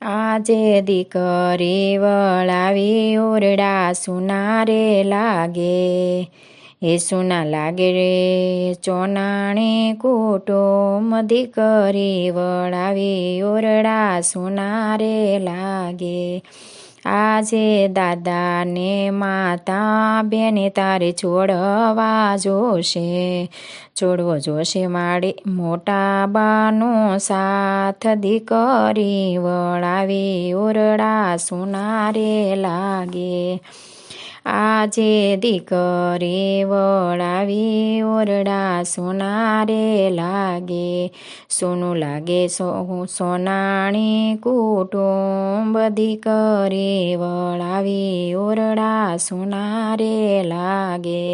આજે દીકરી વળાવી ઓરડા સુનારે લાગે. એ સુના લાગે રે, ચોનાણી કુટુંબ દીકરી વળાવી ઓરડા સુનારે લાગે. આજે દાદાને માતા બેને તારે છોડવા જોશે. છોડવો જોશે માડી મોટા બાનો સાથ દીકરી વળાવી, ઓરડા સુનારે લાગે. આજે દીકરી વળાવી ઓરડા સોનારે લાગે. સોનું લાગે સોનાણી કુટુંબ દીકરી વળાવી ઓરડા સોનારે લાગે.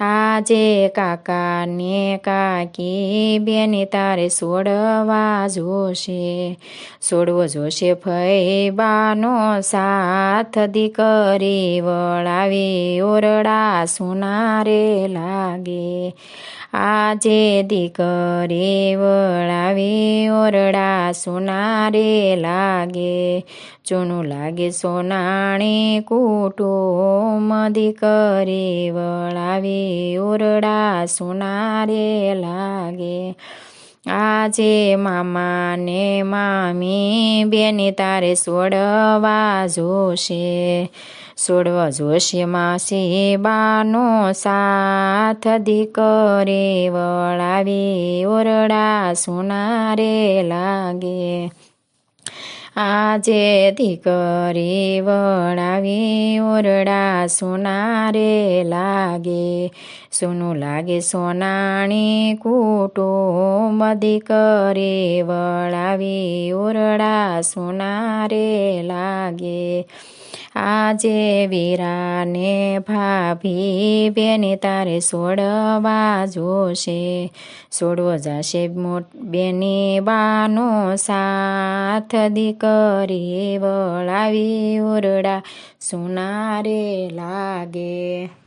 આજે કાકાને કાકી બેને તારે સોડવા જોશે. સોડવો જોશે ફૈબાનો સાથ દીકરી વળાવી, ઓરડા સુનારે લાગે. આજે દીકરી વળાવી, ઓરડા સુનારે લાગે. ચૂનું લાગે સોનાણી કુટુંબ દીકરી વળાવી ઓરડા સુનારે લાગે. આજે મામાને મામી બેને તારે સોડવા જોશે. સોડવા જોશે માસી બાનો સાથ દીકરી વળાવી ઓરડા સુનારે લાગે. આજે દીકરી વળાવી ઓરડા સોનારે લાગે. સોનું લાગે સોનાણી કુટુંબ દીકરી વળાવી ઓરડા સોનારે લાગે. આજે વીરાને ભાભી બેને તારે સોડવા જોશે. સોડવો જશે બેની બાનો સાથ દીકરી વળાવી ઓરડા સુનારે લાગે